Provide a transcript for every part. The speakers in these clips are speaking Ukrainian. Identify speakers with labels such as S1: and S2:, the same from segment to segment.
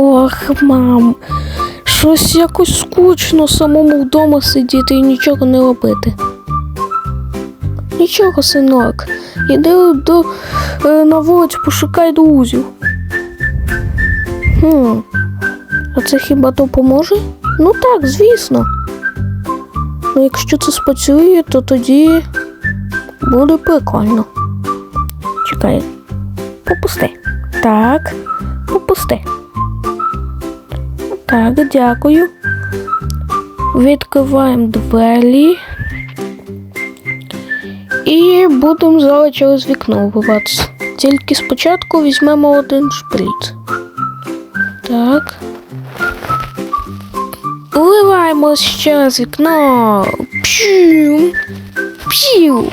S1: Ох, мам, щось якось скучно самому вдома сидіти і нічого не робити. Нічого, синок, іди до, е, на вулицю, пошукай друзів. Хм, а це хіба допоможе? Ну так, звісно. Ну, якщо це спрацює, то тоді буде прикольно. Чекай. Попусти. Так, попусти. Так, дякую. Відкриваємо двері. І будемо зараз через вікно вбиватися. Тільки спочатку візьмемо один шприц. Так. Вливаємо через вікно. П'ю. П'ю.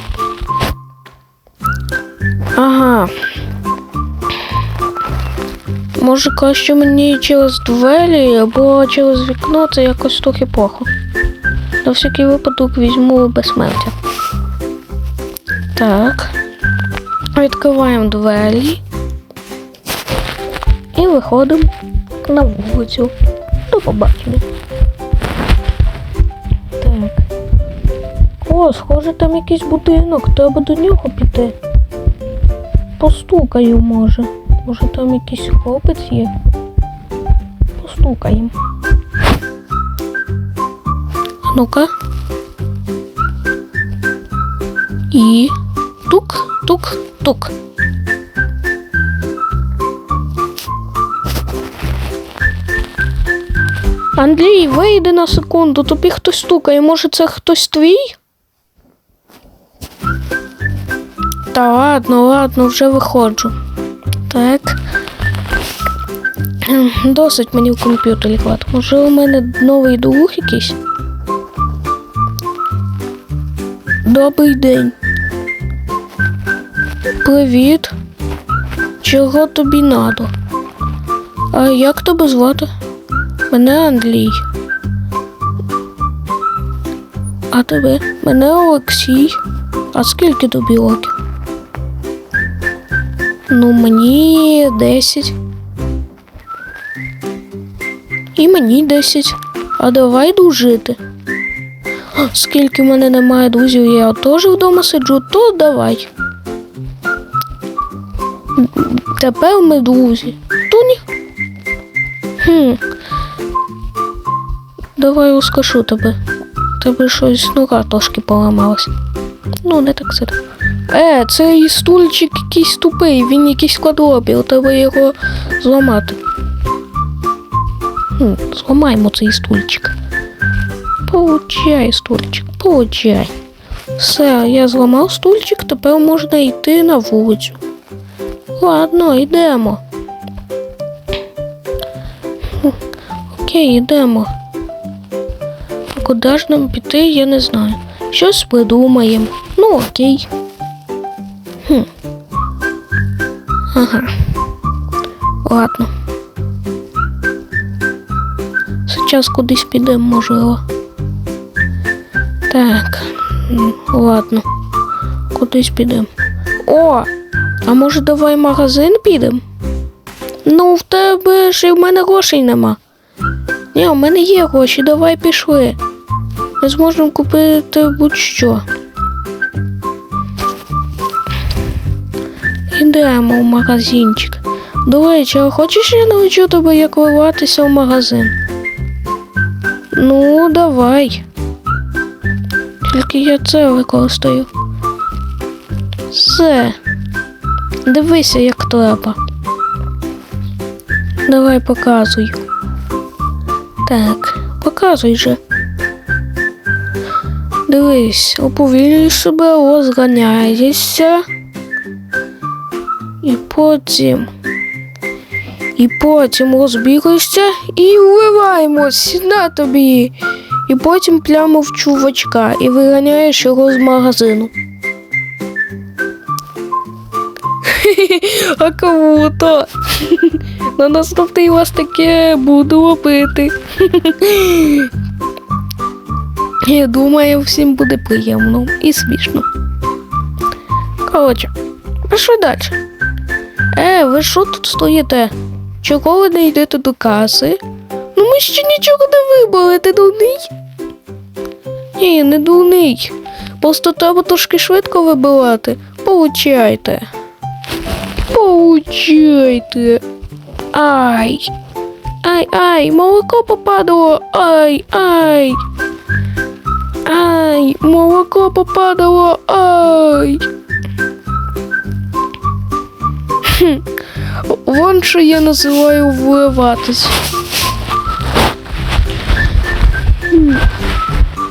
S1: Ага. Може краще мені через двері або через вікно це якось трохи плохо. На всякий випадок візьму безсмертя. Так. Відкриваємо двері. І виходимо на вулицю. До побачення. Так. О, схоже, там якийсь будинок, треба до нього піти. Постукаю, може. Може там якийсь хлопець є. Постукаємо. Ну-ка. І тук, тук, тук. Андрій, вийди на секунду, тобі хтось стукає. Може це хтось твій? Та ладно, ладно, вже виходжу. Так. Ем, Досить мені в комп'ютері грати. Може у мене новий друг якийсь? Добрий день. Привіт. Чого тобі надо? А як тебе звати? Мене Андрій. А тебе? Мене Олексій. А скільки тобі років? Ну, мені 10. І мені 10. А давай дружити. Скільки в мене немає друзів, я теж вдома сиджу, то давай. Тепер ми друзі. То ні. Хм. Давай розкашу тебе. Тебе щось нога трошки поламалась. Ну, не так сильно. Е, цей стульчик якийсь тупий, він якийсь квадробір, треба його зламати. Хм, зламаємо цей стульчик. Получай, стульчик, получай. Все, я зламав стульчик, тепер можна йти на вулицю. Ладно, йдемо. Окей, йдемо. Куди ж нам піти, я не знаю. Щось придумаємо. Ну, окей. Ага. Ладно. Сейчас кудись підемо, можливо. Так. Ладно. Кудись підемо. О! А може давай в магазин підемо? Ну, в тебе ж і в мене грошей нема. Ні, у мене є гроші, давай пішли. Ми зможемо купити будь-що. Ідемо в магазинчик. До речі, а хочеш я навчу тебе, як вирватися в магазин? Ну, давай. Тільки я це використаю. Все. Дивися, як треба. Давай показуй. Так, показуй же. Дивись, оповілюй себе, розганяєшся. І потім. І потім розбігаєшся і вливаємось на тобі. І потім прямо в чувачка і виганяєш його з магазину. А круто! На наступний раз таке буду робити. Я думаю, всім буде приємно і смішно. Коротше, пішли далі. Е, ви що тут стоїте? Чого ви не йдете до каси? Ну ми ще нічого не вибили, ти дурний? Ні, не дурний. Просто треба трошки швидко вибивати. Получайте. Получайте. Ай. Ай, ай, молоко попадало. Ай, ай. Ай, молоко попадало. Ай. Хм. Вон що я називаю вливатись.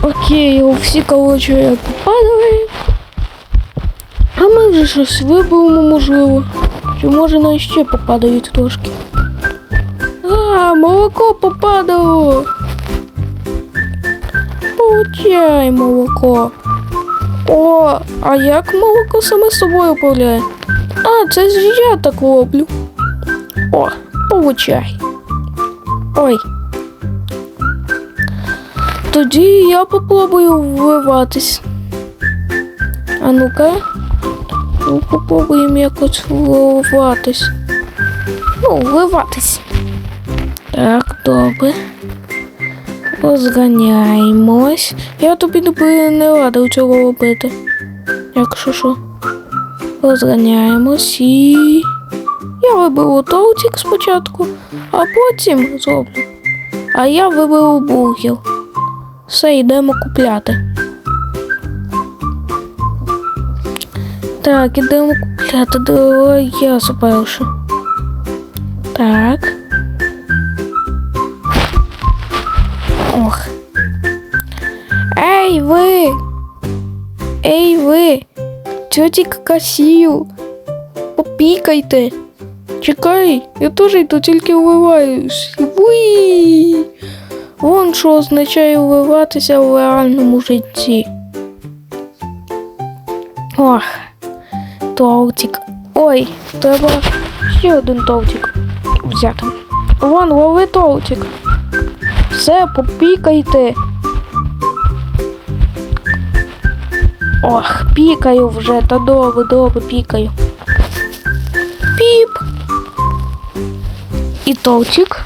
S1: Окей, всі коротше попадали. А ми вже щось виберемо, можливо. Чи може нам ще попадають трошки. А, молоко попадало. Получай молоко. О, а як молоко саме собою управляє? А, це ж я так роблю. О, получай. Ой. Тоді я попробую вливатись. А ну-ка. Ну, попробуємо якось вливатись. Ну, вливатись. Так, добре. Розганяємось. Я тобі не, рада цього робити. Якщо що. Розганяємось і. Я виберу тортик спочатку, а потім зроблю. А я виберу бургер. Все, йдемо купляти. Так, ідемо купляти. Давай я спершу. Так. Ох. Ей, ви! Тьотік касію! Попікайте! Чекай, я теж йду, тільки вливаюсь. Уй! Вон що означає вливатися в реальному житті. Ох, тортик. Ой, треба ще один тортик взяти. Вон, лови тортик. Все, попікайте. Ох, пікаю вже, добре, добре пікаю. Піп. І тортик.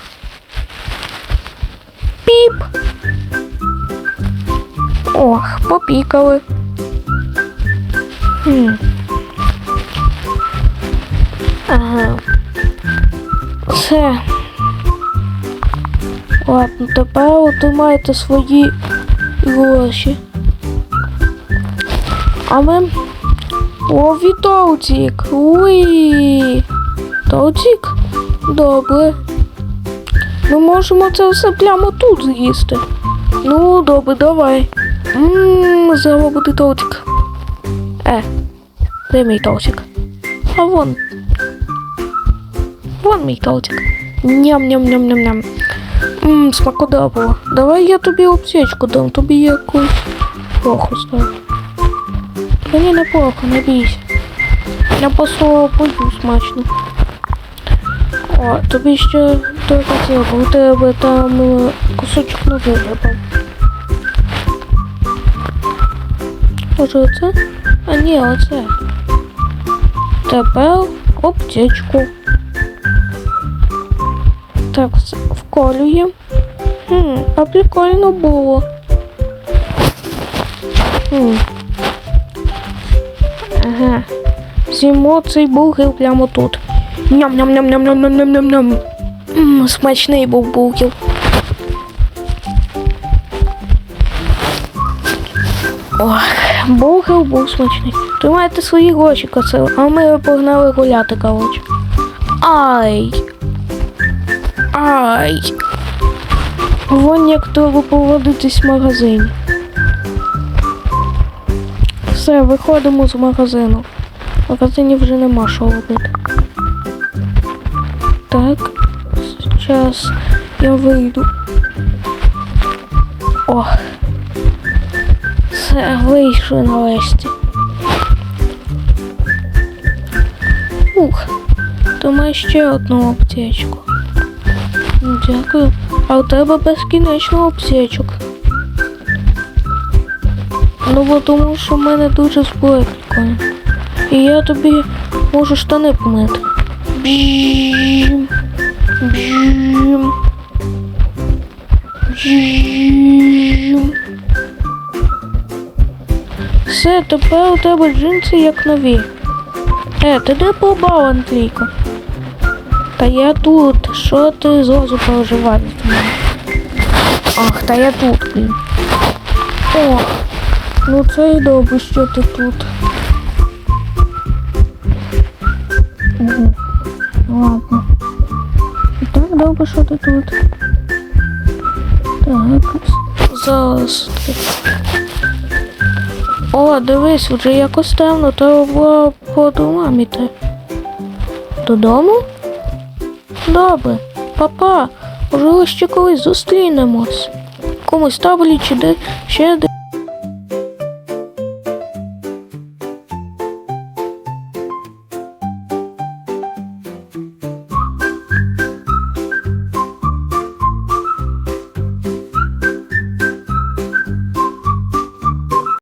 S1: Піп. Ох, попікали. Хм. Ага. Все. Ладно, тепер отримайте свої гроші. А ми лові тортик. Уї. Тортик? Добре. Ми можемо це все прямо тут з'їсти. Ну, добре, давай. Ммм, зараз буде тортик. Е, де мій тортик? А вон. Вон мій тортик. Ням-ням-ням-ням-ням. Ммм, смакодобро. Давай я тобі аптечку дам, тобі якусь плохо стало. Та ні, не бійся. Я просто пою смачно. О, тобі ще треба треба, у тебе там е, кусочок ноги випав. Може оце? А ні, оце. Тепер аптечку. Так, вколюємо. Хм, а прикольно було. Хм. Ага. З'їмо цей бургер прямо тут. Ням-ням-ням-ням-ням-ням-ням-ням. Ммм, смачний був бургер. Ох, бургер був смачний. Тримайте свої гроші, коцел, а ми погнали гуляти, коротше. Ай! Ай! Вон як треба поводитись в магазині. Все, виходимо з магазину. В магазині вже нема що робити. Так, зараз я вийду. О. Все, вийшли нарешті. Ух, то має ще одну аптечку. Дякую. А у тебе безкінечно аптечок. Ну бо тому що в мене дуже зброя прикольна. І я тобі можу штани помити. Бжім. Бжім. Бжім. Все, тепер у тебе джинси як нові. Е, ти де побав, Андрійко? Та я тут. Що ти зразу переживаєш? Ах, та я тут, блін. О, ну це і добре, що ти тут. Ладно. І так добре, що ти тут. Так. Зараз. О, дивись, вже якось темно, треба було по. Додому? Добре, папа, може ще колись зустрінемось. Комусь таборі чи де ще де